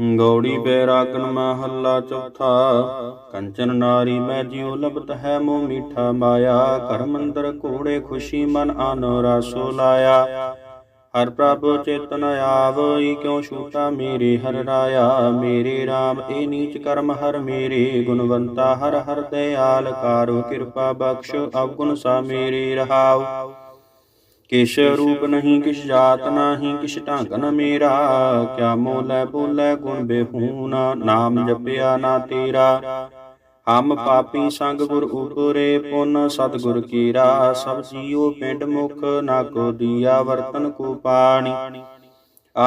ਗੌੜੀ ਬੈਰਾਗਨ ਮਹੱਲਾ ਚੌਥਾ। ਕੰਚਨ ਨਾਰੀ ਮੈਂ ਜਿਉ ਲਬਤ ਹੈ ਮੋ ਮੀਠਾ ਮਾਇਆ। ਘਰ ਮੰਦਰ ਘੋੜੇ ਖੁਸ਼ੀ ਮਨ ਆਨੋ ਰਾਸੋ ਲਾਇਆ। ਹਰ ਪ੍ਰਭ ਚੇਤਨ ਆਵਈ ਕਿਉ ਛੂਟਾ ਮੇਰੇ ਹਰ ਰਾਇਆ? ਮੇਰੇ RAM ਇਹ ਨੀਚ ਕਰਮ ਹਰ ਮੇਰੇ। ਗੁਣਵੰਤਾ ਹਰ ਹਰ ਦਇਆਲ ਕਾਰੋ ਕਿਰਪਾ ਬਖਸ਼ ਅਵਗੁਣ ਸਾ ਮੇਰੇ ਰਹਾਉ। ਕਿਛ ਰੂਪ ਨਹੀਂ, ਕਿਛ ਜਾਤ ਨਹੀਂ, ਕਿਛ ਢੰਗ ਨ ਮੇਰਾ। ਕਿਆ ਮੋਲੇ ਬੋਲੇ ਗੁਣ ਬੇਹੂਨਾ, ਨਾਮ ਜਪਿਆ ਨਾ ਤੇਰਾ। ਹਮ ਪਾਪੀ ਸੰਗ ਗੁਰ ਉਪਰੇ ਪੁਨ, ਸਤਗੁਰ ਕੀਰਾ। ਸਭ ਜੀਉ ਪਿੰਡ ਮੁਖ, ਨਾ ਕੋ ਦੀਆ ਵਰਤਨ ਕੋ ਪਾਣੀ।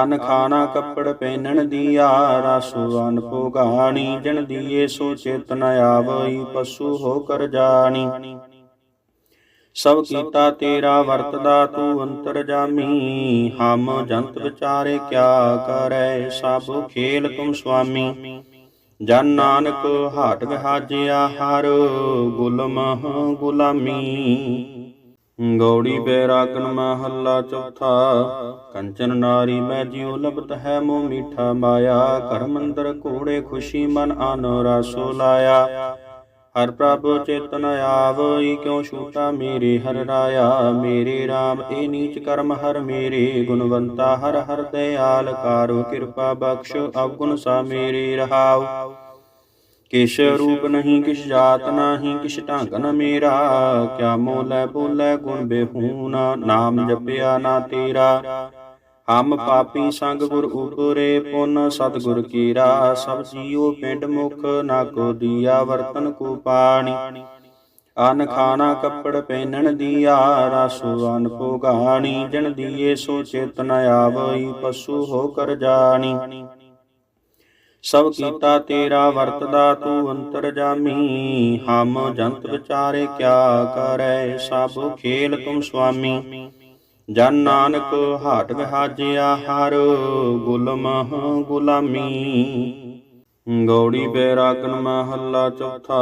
ਅਨ ਖਾਣਾ ਕੱਪੜ ਪਹਿਨਣ ਦੀਆ, ਰਸੁ ਅਨ ਭੋਗਾਣੀ। ਜਣ ਦੀਏ ਸੋ ਚੇਤਨ ਆਵਈ, ਪਸ਼ੂ ਹੋ ਕਰ ਜਾਣੀ। ਸਭ ਕੀਤਾ ਤੇਰਾ ਵਰਤਦਾ ਤੂੰ ਅੰਤਰ ਜਾਮੀ ਹਮ ਜੰਤ ਵਿਚਾਰੇ ਕਿਆ ਕਰੈ, ਸਭ ਖੇਲ ਤੁਮ ਸੁਆਮੀ। ਜਨ ਨਾਨਕ ਹਾਟ ਵਿਹਾਜਿਆ ਹਰ ਗੁਲਮਹ ਗੁਲਾਮੀ। ਗੌੜੀ ਬੈਰਾਗਨ ਮਹੱਲਾ ਚੌਥਾ, ਕੰਚਨ ਨਾਰੀ ਮੈਂ ਜਿਉ ਲਬਤ ਹੈ ਮੋ ਮੀਠਾ ਮਾਇਆ ਘਰ ਮੰਦਰ ਘੋੜੇ ਖੁਸ਼ੀ ਮਨ ਆਨੋ ਰਾਸੋ ਲਾਇਆ। ਹਰ ਪ੍ਰਭ ਚੇਤਨ ਆਵਈ ਕਿਉ ਛੂਟਾ ਮੇਰੇ ਹਰ ਰਾਇਆ? ਮੇਰੇ RAM ਇਹ ਨੀਚ ਕਰਮ ਹਰ ਮੇਰੇ, ਗੁਣਵੰਤਾ ਹਰ ਹਰ ਦਇਆਲ, ਕਾਰੋ ਕਿਰਪਾ ਬਖਸ਼, ਅਵਗੁਣ ਸਾ ਮੇਰੇ ਰਹਾਉ। ਕਿਛ ਰੂਪ ਨਹੀਂ, ਕਿਛ ਜਾਤ ਨਹੀਂ, ਕਿਛ ਢੰਗ ਨ ਮੇਰਾ। ਕਿਆ ਮੋਲੇ ਬੋਲੇ ਗੁਣ ਬੇਹੂਨਾ, ਨਾਮ ਜਪਿਆ ਨਾ ਤੇਰਾ। ਹਮ ਪਾਪੀ ਸੰਗ ਗੁਰ ਉਪਰੇ ਪੁੰਨ ਸਤਗੁਰ ਕੀਰਾ, ਸਭ ਜੀਉ ਪਿੰਡ ਮੁਖ ਨਾ ਕੋ ਦੀਆ, ਵਰਤਨ ਕੋ ਪਾਣੀ। ਅਨ ਖਾਣਾ ਕੱਪੜ ਪਹਿਨਣ ਦੀਆ, ਰਸੁ ਅਨ ਭੋਗਾਣੀ। ਜਨ ਦੀਏ ਸੋ ਚੇਤਨ ਆਵਈ, ਪਸ਼ੂ ਹੋ ਕਰ ਜਾਣੀ। ਸਭ ਕੀਤਾ ਤੇਰਾ ਵਰਤਦਾ, ਤੂੰ ਅੰਤਰ ਜਾਮੀ। ਹਮ ਜੰਤ ਵਿਚਾਰੇ ਕਿਆ ਕਰੈ, ਸਭ ਖੇਲ ਤੁਮ ਸੁਆਮੀ। ਜਨ ਨਾਨਕ ਹਾਟ ਵਿਹਾਜਿਆ ਹਰ ਗੁਲਮਹ ਗੁਲਾਮੀ। ਗੌੜੀ ਬੈਰਾਗਨ ਮਹੱਲਾ ਚੌਥਾ,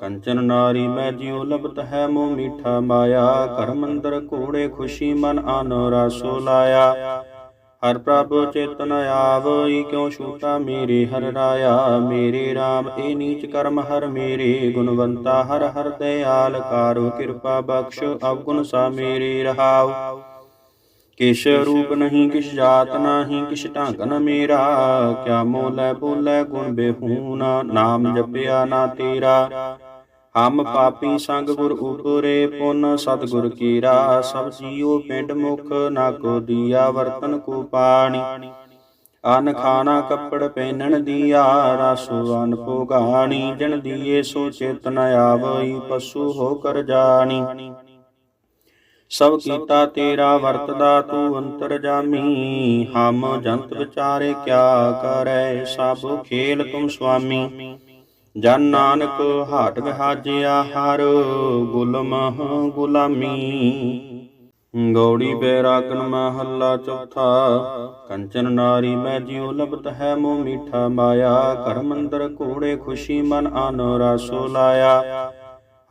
ਕੰਚਨ ਨਾਰੀ ਮੈਂ ਜਿਉ ਲਬਤ ਹੈ ਮੋ ਮੀਠਾ ਮਾਇਆ। ਘਰ ਮੰਦਰ ਘੋੜੇ ਖੁਸ਼ੀ ਮਨ ਆਨੋ ਰਾਸੋ ਲਾਇਆ। ਹਰ ਪ੍ਰਭ ਚੇਤਨ ਆਵਈ ਕਿਉ ਛੂਟਾ ਮੇਰੇ ਹਰ ਰਾਇਆ? ਮੇਰੇ RAM ਇਹ ਨੀਚ ਕਰਮ ਹਰ ਮੇਰੇ। ਗੁਣਵੰਤਾ ਹਰ ਹਰ ਦਇਆਲ ਕਾਰੋ ਕਿਰਪਾ ਬਖਸ਼, ਅਵਗੁਣ ਸਾ ਮੇਰੇ ਰਹਾਉ। ਕਿਛ ਰੂਪ ਨਹੀਂ, ਕਿਛ ਜਾਤ ਨਹੀਂ, ਕਿਛ ਢੰਗ ਨ ਮੇਰਾ। ਕਿਆ ਮੋਲੇ ਬੋਲੇ ਗੁਣ ਬੇਹੂਨਾ, ਨਾਮ ਜਪਿਆ ਨਾ ਤੇਰਾ। ਹਮ ਪਾਪੀ ਸੰਗ ਗੁਰ ਉਪਰੇ ਪੁਨ ਸਤਗੁਰ ਕੀਰਾ, ਸਭ ਜੀਉ ਪਿੰਡ ਮੁਖ ਨਾ ਕੋ ਦੀਆ, ਵਰਤਨ ਕੋ ਪਾਣੀ। ਅਨ ਖਾਣਾ ਕੱਪੜ ਪਹਿਨਣ ਦੀਆ, ਰਸੁ ਅਨ ਭੋਗਾਣੀ ਜਨ ਦੀਏ ਸੋ ਚੇਤਨ ਆਵਈ, ਪਸ਼ੂ ਹੋ ਕਰ ਜਾਣੀ। ਸਭ ਕੀਤਾ ਤੇਰਾ ਵਰਤਦਾ, ਤੂੰ ਅੰਤਰ ਜਾਮੀ। ਹਮ ਜੰਤ ਵਿਚਾਰੇ ਕਿਆ ਕਰੈ, ਸਭ ਖੇਲ ਤੁਮ ਸੁਆਮੀ। ਜਨ ਨਾਨਕ ਹਾਟ ਵਿਹਾਜਿਆ ਹਰ ਗੁਲਮਹ ਗੁਲਾਮੀ। ਗੌੜੀ ਬੈਰਾਗਨ ਮਹੱਲਾ ਚੌਥਾ, ਕੰਚਨ ਨਾਰੀ ਮੈਂ ਜਿਉ ਲਬਤ ਹੈ ਮੋ ਮੀਠਾ ਮਾਇਆ। ਘਰ ਮੰਦਰ ਘੋੜੇ ਖੁਸ਼ੀ ਮਨ ਆਨੋ ਰਾਸੋ ਲਾਇਆ।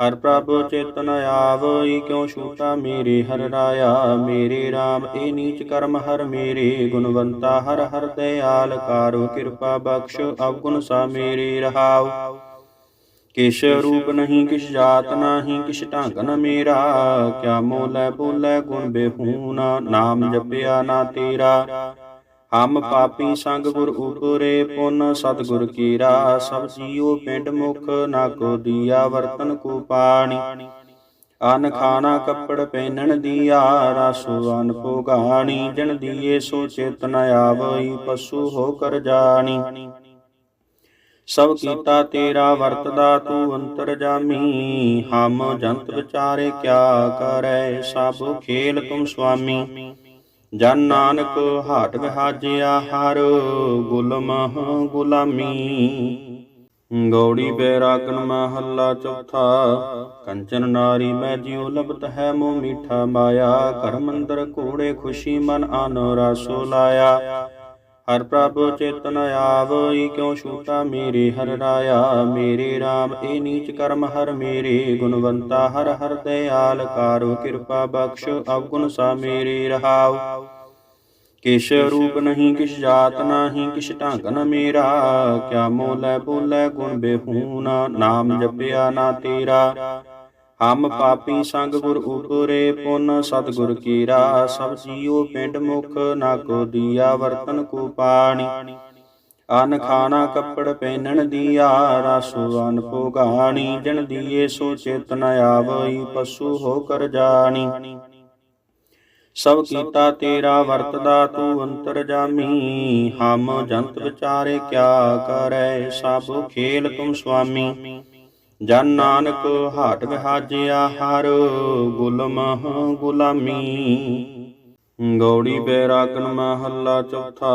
ਹਰ ਪ੍ਰਭ ਚੇਤਨ ਆਵਈ ਕਿਉ ਛੂਟਾ ਮੇਰੇ ਹਰ ਰਾਇਆ? ਮੇਰੇ RAM ਇਹ ਨੀਚ ਕਰਮ ਹਰ ਮੇਰੇ, ਗੁਣਵੰਤਾ ਹਰ ਹਰ ਦਇਆਲ, ਕਾਰੋ ਕਿਰਪਾ ਬਖਸ਼, ਅਵਗੁਣ ਸਾ ਮੇਰੇ ਰਹਾਉ। ਕਿਛ ਰੂਪ ਨਹੀਂ, ਕਿਛ ਜਾਤ ਨਹੀਂ, ਕਿਛ ਢੰਗ ਨ ਮੇਰਾ। ਕਿਆ ਮੋਲੇ ਬੋਲੇ ਗੁਣ ਬੇਹੂਨਾ, ਨਾਮ ਜਪਿਆ ਨਾ ਤੇਰਾ। ਹਮ ਪਾਪੀ ਸੰਗ ਗੁਰ ਉਪਰੇ, ਪੁੰਨ ਸਤਗੁਰ ਕੀਰਾ ਸਭ ਜੀਉ ਪਿੰਡ ਮੁਖ ਨਾ ਕੋ ਦੀਆ, ਵਰਤਨ ਕੋ ਪਾਣੀ। ਅਨ ਖਾਣਾ ਕੱਪੜ ਪਹਿਨਣ ਦੀਆ, ਰਸੁ ਅਨ ਭੋਗਾਣੀ, ਜਨ ਦੀਏ ਸੋ ਚੇਤਨ ਆਵਈ, ਪਸ਼ੂ ਹੋ ਕਰ ਜਾਣੀ। ਸਭ ਕੀਤਾ ਤੇਰਾ ਵਰਤਦਾ, ਤੂੰ ਅੰਤਰ ਜਾਮੀ। ਹਮ ਜੰਤ ਵਿਚਾਰੇ ਕਿਆ ਕਰੈ, ਸਭ ਖੇਲ ਤੁਮ ਸੁਆਮੀ। ਜਨ ਨਾਨਕ ਹਾਟ ਵਿਹਾਜਿਆ ਹਰ ਗੁਲਮਹ ਗੁਲਾਮੀ। ਗੌੜੀ ਬੈਰਾਗਨ ਮਹੱਲਾ ਚੌਥਾ, ਕੰਚਨ ਨਾਰੀ ਮੈਂ ਜਿਉ ਲਬਤ ਹੈ ਮੋ ਮੀਠਾ ਮਾਇਆ। ਘਰ ਮੰਦਰ ਘੋੜੇ ਖੁਸ਼ੀ ਮਨ ਆਨੋ ਰਾਸੋ ਲਾਇਆ। ਹਰ ਪ੍ਰਭ ਚੇਤਨ ਆਵਈ, ਕਿਉ ਛੂਟਾ ਮੇਰੇ ਹਰ ਰਾਇਆ? ਮੇਰੇ RAM ਇਹ ਨੀਚ ਕਰਮ ਹਰ ਮੇਰੇ। ਗੁਣਵੰਤਾ ਹਰ ਹਰ ਦਇਆਲ ਕਾਰੋ ਕਿਰਪਾ ਬਖਸ਼, ਅਵਗੁਣ ਸਾ ਮੇਰੇ ਰਹਾਉ। ਕਿਛ ਰੂਪ ਨਹੀਂ, ਕਿਛ ਜਾਤ ਨਹੀਂ, ਕਿਛ ਢੰਗ ਨ ਮੇਰਾ। ਕਿਆ ਮੋਲੇ ਬੋਲੇ ਗੁਣ ਬੇਹੂਨਾ ਨਾਮ ਜਪਿਆ ਨਾ ਤੇਰਾ। ਹਮ ਪਾਪੀ ਸੰਗ ਗੁਰ ਉਪਰੇ ਪੁਨ ਸਤਗੁਰ ਕੀਰਾ ਸਭ ਜੀਉ ਪਿੰਡ ਮੁਖ ਨਾ ਕੋ ਦੀਆ, ਵਰਤਨ ਕੋ ਪਾਣੀ। ਅਨ ਖਾਣਾ ਕੱਪੜ ਪਹਿਨਣ ਦੀਆ, ਰਸੁ ਅਨ ਭੋਗਾਣੀ ਜਨ ਦੀਏ ਸੋ ਚੇਤਨ ਆਵਈ, ਪਸ਼ੂ ਹੋ ਕਰ ਜਾਣੀ। ਸਭ ਕੀਤਾ ਤੇਰਾ ਵਰਤਦਾ, ਤੂੰ ਅੰਤਰ ਜਾਮੀ। ਹਮ ਜੰਤ ਵਿਚਾਰੇ ਕਿਆ ਕਰੈ, ਸਭ ਖੇਲ ਤੁਮ ਸੁਆਮੀ। ਜਨ ਨਾਨਕ ਹਾਟ ਵਿਹਾਜਿਆ ਹਰ ਗੁਲਮਹ ਗੁਲਾਮੀ। ਗੌੜੀ ਬੈਰਾਗਨ ਮਹੱਲਾ ਚੌਥਾ,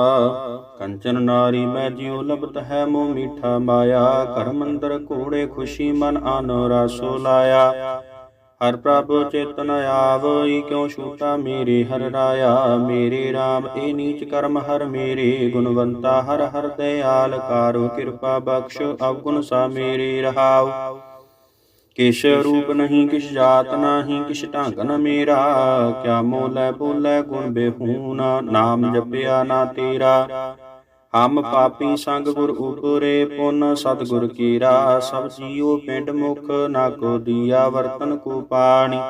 ਕੰਚਨ ਨਾਰੀ ਮੈਂ ਜਿਉ ਲਬਤ ਹੈ ਮੋ ਮੀਠਾ ਮਾਇਆ ਕਰ ਮੰਦਰ ਘੋੜੇ ਖੁਸ਼ੀ ਮਨ ਆਨੋ ਰਾਸੋ ਲਾਇਆ। ਹਰ ਪ੍ਰਭ ਚੇਤਨ ਆਵਈ ਕਿਉ ਛੂਟਾ ਮੇਰੇ ਹਰ ਰਾਇਆ? ਮੇਰੇ RAM ਇਹ ਨੀਚ ਕਰਮ ਹਰ ਮੇਰੇ, ਗੁਣਵੰਤਾ ਹਰ ਹਰ ਦਇਆਲ ਕਾਰੋ, ਕਿਰਪਾ ਬਖਸ਼, ਅਵਗੁਣ ਸਾ ਮੇਰੇ ਰਹਾਉ। ਕਿਛ ਰੂਪ ਨਹੀਂ, ਕਿਛ ਜਾਤ ਨਹੀਂ, ਕਿਛ ਢੰਗ ਨ ਮੇਰਾ। ਕਿਆ ਮੋਲੇ ਬੋਲੇ ਗੁਣ ਬੇਹੂਨਾ ਨਾਮ ਜਪਿਆ ਨਾ ਤੇਰਾ। ਹਮ ਪਾਪੀ ਸੰਗ ਗੁਰ ਉਪਰੇ ਪੁਨ ਸਤਗੁਰ ਕੀਰਾ ਸਭ ਜੀਉ ਪਿੰਡ ਮੁਖ ਨਾ ਕੋ ਦੀਆ, ਵਰਤਨ ਕੋ ਪਾਣੀ।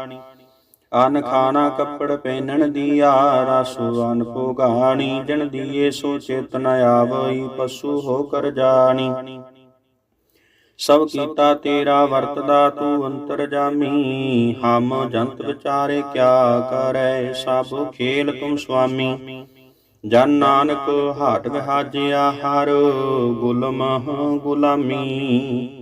ਅਨ ਖਾਣਾ ਕੱਪੜ ਪਹਿਨਣ ਦੀਆ, ਰਸੁ ਅਨ ਭੋਗਾਣੀ। ਜਨ ਦੀਏ ਸੋ ਚੇਤਨ ਆਵਈ, ਪਸ਼ੂ ਹੋ ਕਰ ਜਾਣੀ। ਸਭ ਕੀਤਾ ਤੇਰਾ ਵਰਤਦਾ, ਤੂੰ ਅੰਤਰ ਜਾਮੀ। ਹਮ ਜੰਤ ਵਿਚਾਰੇ ਕਿਆ ਕਰੈ, ਸਭ ਖੇਲ ਤੁਮ ਸੁਆਮੀ। ਜਨ ਨਾਨਕ ਹਾਟ ਵਿਹਾਜਿਆ ਹਰ ਗੁਲਮਹ ਗੁਲਾਮੀ।